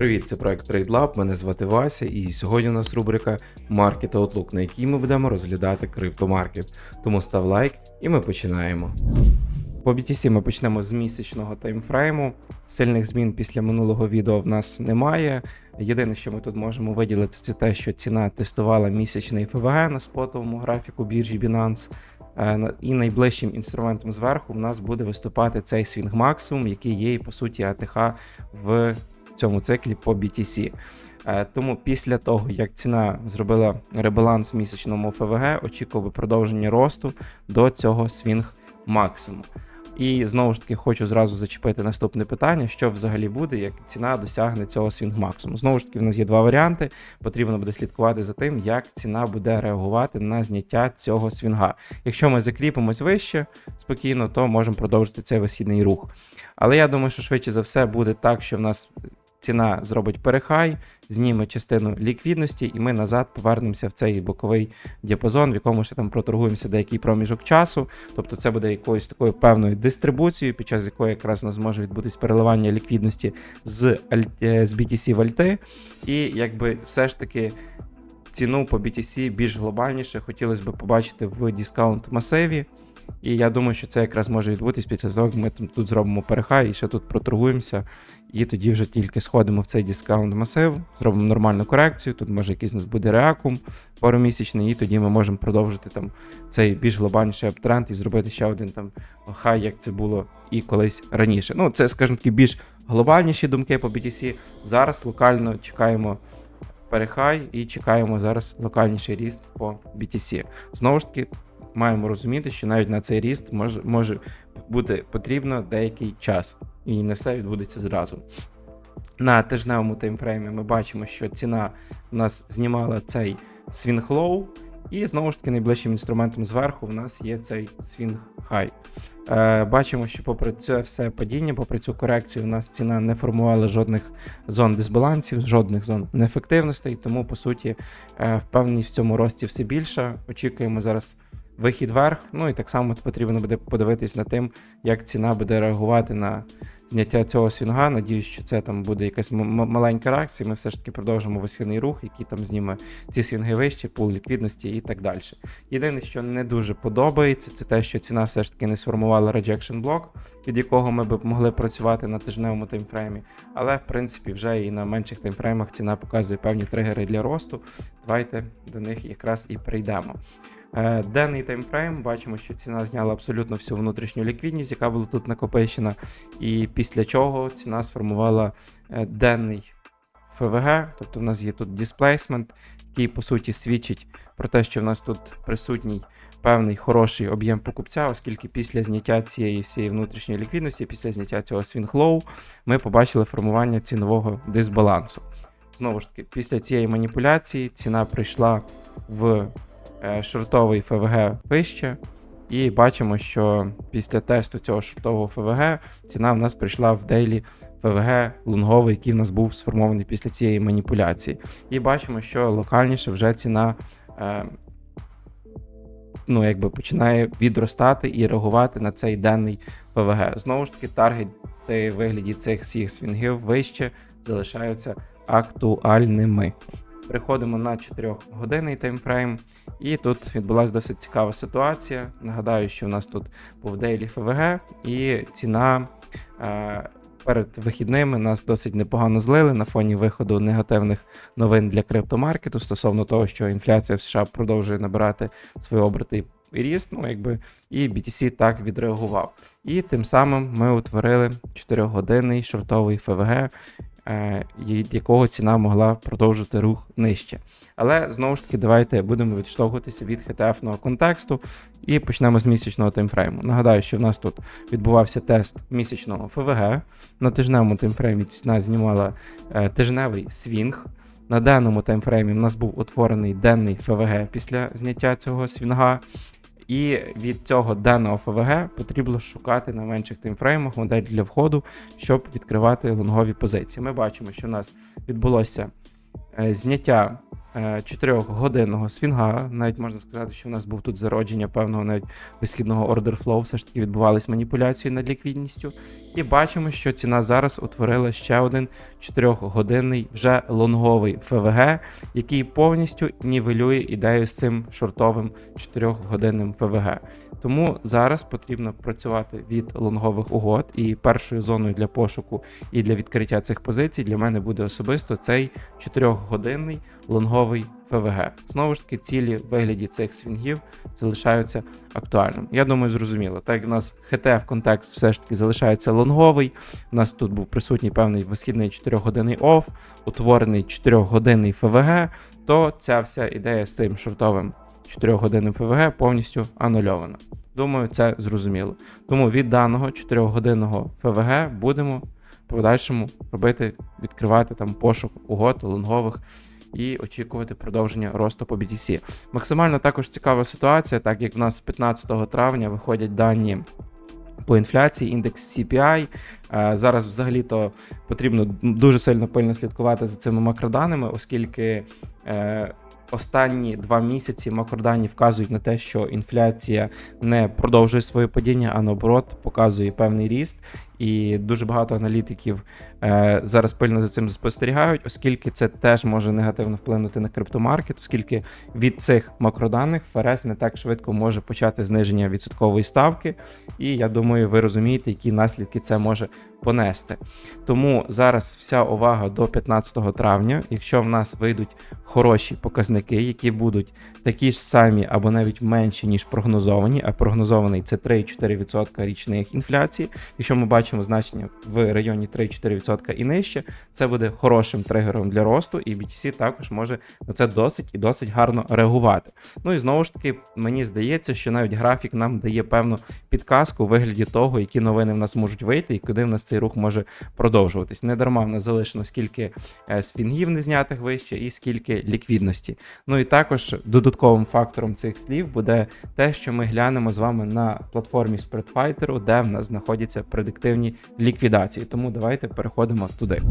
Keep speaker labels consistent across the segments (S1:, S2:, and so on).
S1: Привіт, це проект TradeLab, Мене звати Вася, і сьогодні у нас рубрика Market Outlook, на якій ми будемо розглядати криптомаркет. Тому став лайк і ми починаємо. По BTC ми почнемо з місячного таймфрейму. Сильних змін після минулого відео в нас немає. Єдине, що ми тут можемо виділити, це те, що ціна тестувала місячний ФВГ на спотовому графіку біржі Binance. Е, І найближчим інструментом зверху в нас буде виступати цей свінг максимум, який є, по суті, АТХ в цьому циклі по BTC. Е, Тому після того, як ціна зробила ребаланс в місячному ФВГ, очікував продовження росту до цього свінг максимуму. І знову ж таки хочу зразу зачепити наступне питання: що взагалі буде, як ціна досягне цього свінг максимуму. Знову ж таки, в нас є два варіанти. Потрібно буде слідкувати за тим, як ціна буде реагувати на зняття цього свінга. Якщо ми закріпимось вище спокійно, то можемо продовжити цей висхідний рух. Але я думаю, що швидше за все буде так, що в нас ціна зробить перехай, зніме частину ліквідності, і ми назад повернемося в цей боковий діапазон, в якому ще там проторгуємося деякий проміжок часу. Тобто це буде якоюсь такою певною дистрибуцією, під час якої якраз у нас може відбутись переливання ліквідності з, е, з BTC в альти. І якби все ж таки. Ціну по BTC більш глобальніше хотілося б побачити в дискаунт масиві. І я думаю, що це якраз може відбутись після того, як ми тут зробимо перехай і ще тут проторгуємося. І тоді вже тільки сходимо в цей дискаунт масив, зробимо нормальну корекцію. Тут може якийсь у нас буде реакум паромісячний, і тоді ми можемо продовжити там цей більш глобальніший аптренд і зробити ще один там хай, як це було і колись раніше. Ну, це, скажімо такі, більш глобальніші думки по BTC. Зараз локально чекаємо перехай і чекаємо зараз локальніший ріст по BTC. Знову ж таки, маємо розуміти, що навіть на цей ріст може, може бути потрібно деякий час, і не все відбудеться зразу. На тижневому таймфреймі ми бачимо, що ціна у нас знімала цей свінг лоу, і знову ж таки найближчим інструментом зверху в нас є цей свінг хай. Е, бачимо, що попри це все падіння, попри цю корекцію, у нас ціна не формувала жодних зон дисбалансів, жодних зон неефективностей, тому по суті е, впевненість в цьому рості все більше. Очікуємо зараз вихід вверх. Ну і так само потрібно буде подивитись на тим, як ціна буде реагувати на зняття цього свінга. Надіюсь, що це там буде якась маленька реакція. Ми все ж таки продовжимо висхідний рух, який там зніме ці свінги вище, пул ліквідності і так далі. Єдине, що не дуже подобається, це те, що ціна все ж таки не сформувала rejection блок, від якого ми б могли працювати на тижневому таймфреймі. Але в принципі вже і на менших таймфреймах ціна показує певні тригери для росту. Давайте до них якраз і прийдемо. Е, Денний таймфрейм, бачимо, що ціна зняла абсолютно всю внутрішню ліквідність, яка була тут накопичена, і після чого ціна сформувала е, денний ФВГ, тобто в нас є тут displacement, який по суті свідчить про те, що в нас тут присутній певний хороший об'єм покупця, оскільки після зняття цієї всієї внутрішньої ліквідності, після зняття цього свінг-лоу, ми побачили формування цінового дисбалансу. Знову ж таки, після цієї маніпуляції ціна прийшла в шортовий ФВГ вище. І бачимо, що після тесту цього шортового ФВГ ціна в нас прийшла в дейлі ФВГ лонговий, який в нас був сформований після цієї маніпуляції. І бачимо, що локальніше вже ціна е, ну, якби починає відростати і реагувати на цей денний ФВГ. Знову ж таки, таргети вигляді цих всіх свінгів вище залишаються актуальними. Переходимо на 4-годинний таймфрейм, і тут відбулася досить цікава ситуація. Нагадаю, що у нас тут був дейлі ФВГ, і ціна е, перед вихідними нас досить непогано злили на фоні виходу негативних новин для криптомаркету стосовно того, що інфляція в США продовжує набирати свої оберти і ріст, ну якби і BTC так відреагував. І тим самим ми утворили 4-годинний шортовий ФВГ, від якого ціна могла продовжити рух нижче. Але знову ж таки, давайте будемо відштовхуватися від HTF-ного контексту і почнемо з місячного таймфрейму. Нагадаю, що в нас тут відбувався тест місячного ФВГ. На тижневому таймфреймі ціна знімала е, тижневий свінг. На денному таймфреймі в нас був утворений денний ФВГ після зняття цього свінга. І від цього денного ФВГ потрібно шукати на менших таймфреймах модель для входу, щоб відкривати лонгові позиції. Ми бачимо, що в нас відбулося е, зняття 4-годинного свінга. Навіть можна сказати, що в нас був тут зародження певного навіть висхідного ордер флоу. Все ж таки відбувались маніпуляції над ліквідністю. І бачимо, що ціна зараз утворила ще один 4-годинний вже лонговий ФВГ, який повністю нівелює ідею з цим шортовим 4-годинним ФВГ. Тому зараз потрібно працювати від лонгових угод, і першою зоною для пошуку і для відкриття цих позицій для мене буде особисто цей 4-годинний лонговий ФВГ. Знову ж таки, цілі в вигляді цих свінгів залишаються актуальним. Я думаю, зрозуміло. Так як у нас ХТФ контекст все ж таки залишається лонговий. У нас тут був присутній певний висхідний 4-годинний оф, утворений 4-годинний ФВГ, то ця вся ідея з цим шортовим 4-годинним ФВГ повністю анульована. Думаю, це зрозуміло. Тому від даного 4-годинного ФВГ будемо в подальшому робити, відкривати там пошук угод лонгових і очікувати продовження росту по BTC. Максимально також цікава ситуація, так як в нас 15 травня виходять дані. По інфляції, індекс CPI. Е, Зараз взагалі-то потрібно дуже сильно пильно слідкувати за цими макроданими, оскільки е, останні два місяці макродані вказують на те, що інфляція не продовжує своє падіння, а наоборот показує певний ріст. І дуже багато аналітиків е, зараз пильно за цим спостерігають, оскільки це теж може негативно вплинути на криптомаркет, оскільки від цих макроданих ФРС не так швидко може почати зниження відсоткової ставки. І я думаю, ви розумієте, які наслідки це може понести. Тому зараз вся увага до 15 травня. Якщо в нас вийдуть хороші показники, які будуть такі ж самі або навіть менші, ніж прогнозовані, а прогнозований це 3-4% річних інфляції. Якщо ми бачимо значення в районі 3-4% і нижче, це буде хорошим тригером для росту, і BTC також може на це досить і досить гарно реагувати. Ну і знову ж таки, мені здається, що навіть графік нам дає певну підказку у вигляді того, які новини в нас можуть вийти, і куди в нас цей рух може продовжуватись. Не дарма в нас залишено скільки е, свінгів не знятих вище, і скільки ліквідності. Ну і також додатковим фактором цих слів буде те, що ми глянемо з вами на платформі SpreadFighter, де в нас знаходяться предиктивні ліквідації. Тому давайте переходимо туди.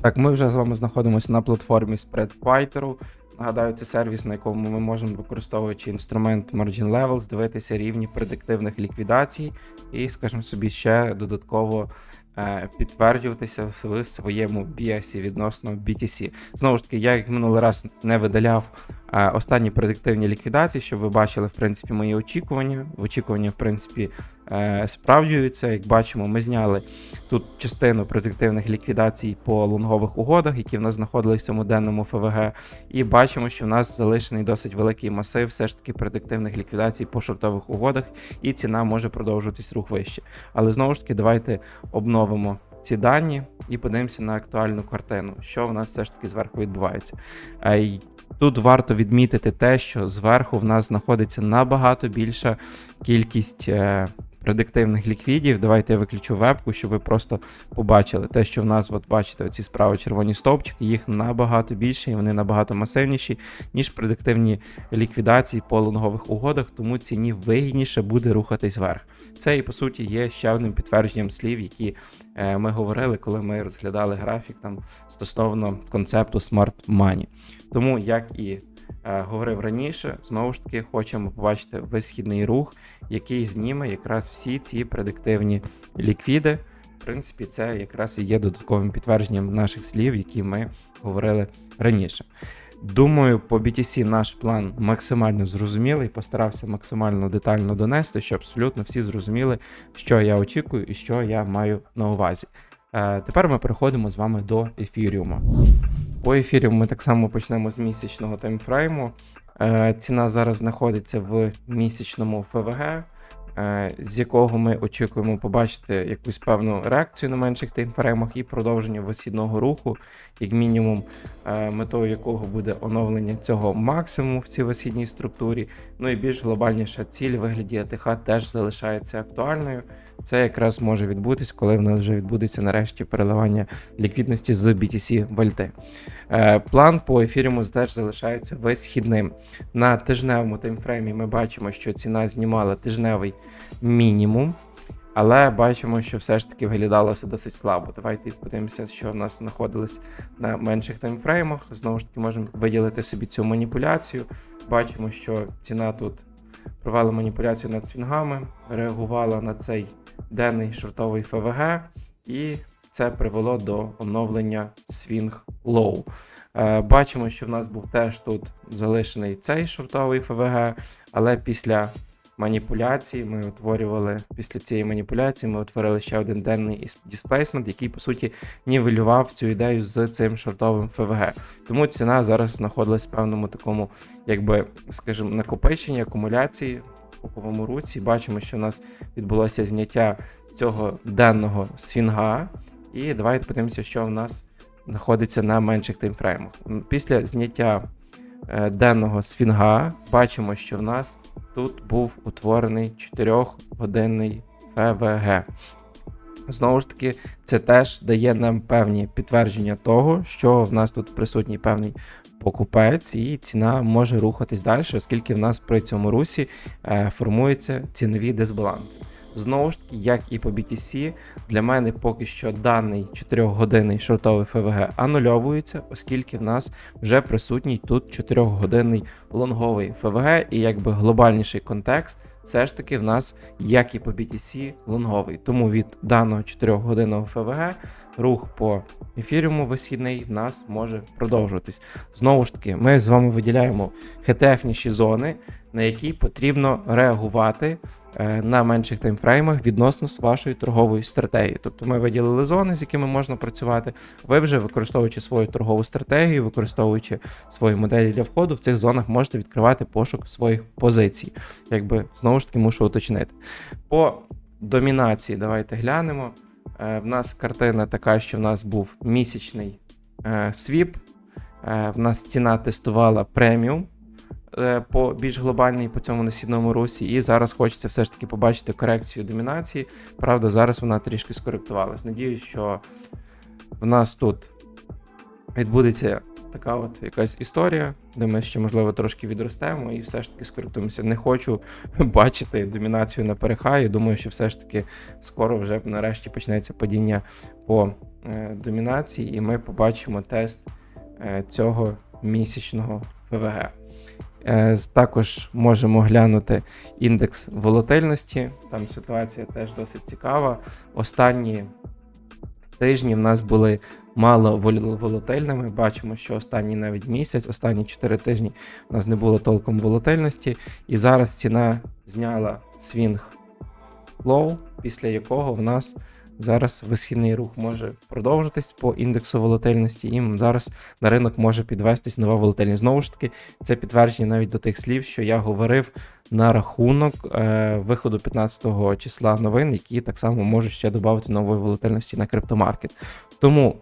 S1: Так, ми вже з вами знаходимося на платформі SpreadFighter. Нагадаю, це сервіс, на якому ми можемо, використовуючи інструмент Margin Levels, дивитися рівні предиктивних ліквідацій і, скажімо собі, ще додатково е, підтверджуватися в своєму біасі відносно BTC. Знову ж таки, я як минулий раз не видаляв останні предиктивні ліквідації, щоб ви бачили, в принципі, мої очікування. Очікування, в принципі, е, справджуються. Як бачимо, ми зняли тут частину предиктивних ліквідацій по лонгових угодах, які в нас знаходилися в цьому денному ФВГ. І бачимо, що в нас залишений досить великий масив все ж таки предиктивних ліквідацій по шортових угодах, і ціна може продовжуватись рух вище. Але знову ж таки, давайте обновимо ці дані і подивимося на актуальну картину, що в нас все ж таки зверху відбувається. Е, Тут варто відмітити те, що зверху в нас знаходиться набагато більша кількість е, предиктивних ліквідів. Давайте я виключу вебку, щоб ви просто побачили те, що в нас, от бачите, оці справи червоні стовпчики, їх набагато більше і вони набагато масивніші, ніж предиктивні ліквідації по лонгових угодах, тому ціні вигідніше буде рухатись вверх. Це і по суті є ще одним підтвердженням слів, які е, ми говорили, коли ми розглядали графік там стосовно концепту Smart Money. Тому як і говорив раніше, знову ж таки хочемо побачити висхідний рух, який зніме якраз всі ці предиктивні ліквіди. В принципі, це якраз і є додатковим підтвердженням наших слів, які ми говорили раніше. Думаю, по BTC наш план максимально зрозумілий, постарався максимально детально донести, щоб абсолютно всі зрозуміли, що я очікую і що я маю на увазі. Е, тепер ми переходимо з вами до ефіріума. По ефіріуму ми так само почнемо з місячного таймфрейму. Е, ціна зараз знаходиться в місячному ФВГ, е, з якого ми очікуємо побачити якусь певну реакцію на менших таймфреймах і продовження висідного руху, як мінімум, е, метою якого буде оновлення цього максимуму в цій висідній структурі. Ну і більш глобальніша ціль вигляді АТХ теж залишається актуальною. Це якраз може відбутись, коли в нас вже відбудеться нарешті переливання ліквідності з BTC в альти. Е, План по ефіріуму теж залишається висхідним. На тижневому таймфреймі ми бачимо, що ціна знімала тижневий мінімум. Але бачимо, що все ж таки виглядалося досить слабо. Давайте подивимося, що в нас знаходилось на менших таймфреймах. Знову ж таки, можемо виділити собі цю маніпуляцію. Бачимо, що ціна тут провела маніпуляцію над свінгами, реагувала на цей денний шортовий ФВГ, і це привело до оновлення свінг лоу. Е, Бачимо, що в нас був теж тут залишений цей шортовий ФВГ, але після маніпуляції ми утворювали після цієї маніпуляції, ми утворили ще один денний дисплейсмент, який по суті нівелював цю ідею з цим шортовим ФВГ. Тому ціна зараз знаходилась в певному такому, якби, скажімо, накопиченні, акумуляції в боковому руці. Бачимо, що у нас відбулося зняття цього денного свінга. І давайте подивимося, що в нас знаходиться на менших таймфреймах. Після зняття денного свінга бачимо, що в нас тут був утворений 4-годинний ФВГ. Знову ж таки, це теж дає нам певні підтвердження того, що в нас тут присутній певний покупець, і ціна може рухатись далі, оскільки в нас при цьому русі е, формуються цінові дисбаланси. Знову ж таки, як і по BTC, для мене поки що даний 4-годинний шортовий ФВГ анульовується, оскільки в нас вже присутній тут 4-годинний лонговий ФВГ, і якби глобальніший контекст, все ж таки в нас, як і по BTC, лонговий. Тому від даного 4-годинного ФВГ рух по ефіріуму висхідний в нас може продовжуватись. Знову ж таки, ми з вами виділяємо хетефніші зони, на які потрібно реагувати е, на менших таймфреймах відносно з вашої торгової стратегії. Тобто ми виділили зони, з якими можна працювати. Ви вже використовуючи свою торгову стратегію, використовуючи свої моделі для входу, в цих зонах можете відкривати пошук своїх позицій. Якби знову ж таки мушу уточнити. По домінації давайте глянемо. Е, В нас картина така, що в нас був місячний е, свіп. В нас ціна тестувала преміум по більш глобальній по цьому насідному русі. І зараз хочеться все ж таки побачити корекцію домінації. Правда, зараз вона трішки скоректувалась. Надіюсь, що в нас тут відбудеться така от якась історія, де ми ще, можливо, трошки відростемо і все ж таки скоректуємося. Не хочу бачити домінацію на перехаї. Думаю, що все ж таки скоро вже нарешті почнеться падіння по е, домінації, і ми побачимо тест е, цього місячного ФВГ. Е, Також можемо глянути індекс волатильності. Там ситуація теж досить цікава. Останні тижні в нас були мало волатильними. Бачимо, що останній навіть місяць, останні 4 тижні у нас не було толком волатильності. І зараз ціна зняла свінг лоу, після якого в нас зараз висхідний рух може продовжитись по індексу волатильності, і зараз на ринок може підвестись нова волатильність. Знову ж таки, це підтвердження навіть до тих слів, що я говорив на рахунок е, виходу 15-го числа новин, які так само можуть ще додати нової волатильності на криптомаркет. Тому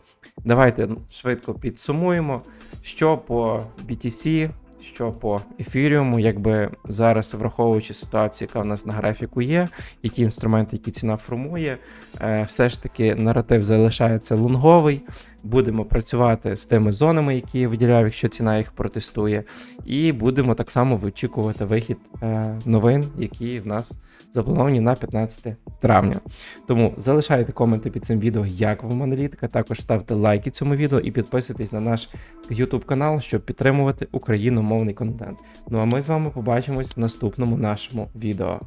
S1: давайте швидко підсумуємо, що по BTC, що по ефіріуму, якби зараз враховуючи ситуацію, яка в нас на графіку є, і ті інструменти, які ціна формує, е, все ж таки наратив залишається лонговий. Будемо працювати з тими зонами, які я виділяв, якщо ціна їх протестує, і будемо так само вичікувати вихід е, новин, які в нас заплановані на 15 травня. Тому залишайте коменти під цим відео, як вам аналітика. Також ставте лайки цьому відео і підписуйтесь на наш YouTube канал, щоб підтримувати україномовний контент. Ну а ми з вами побачимось в наступному нашому відео.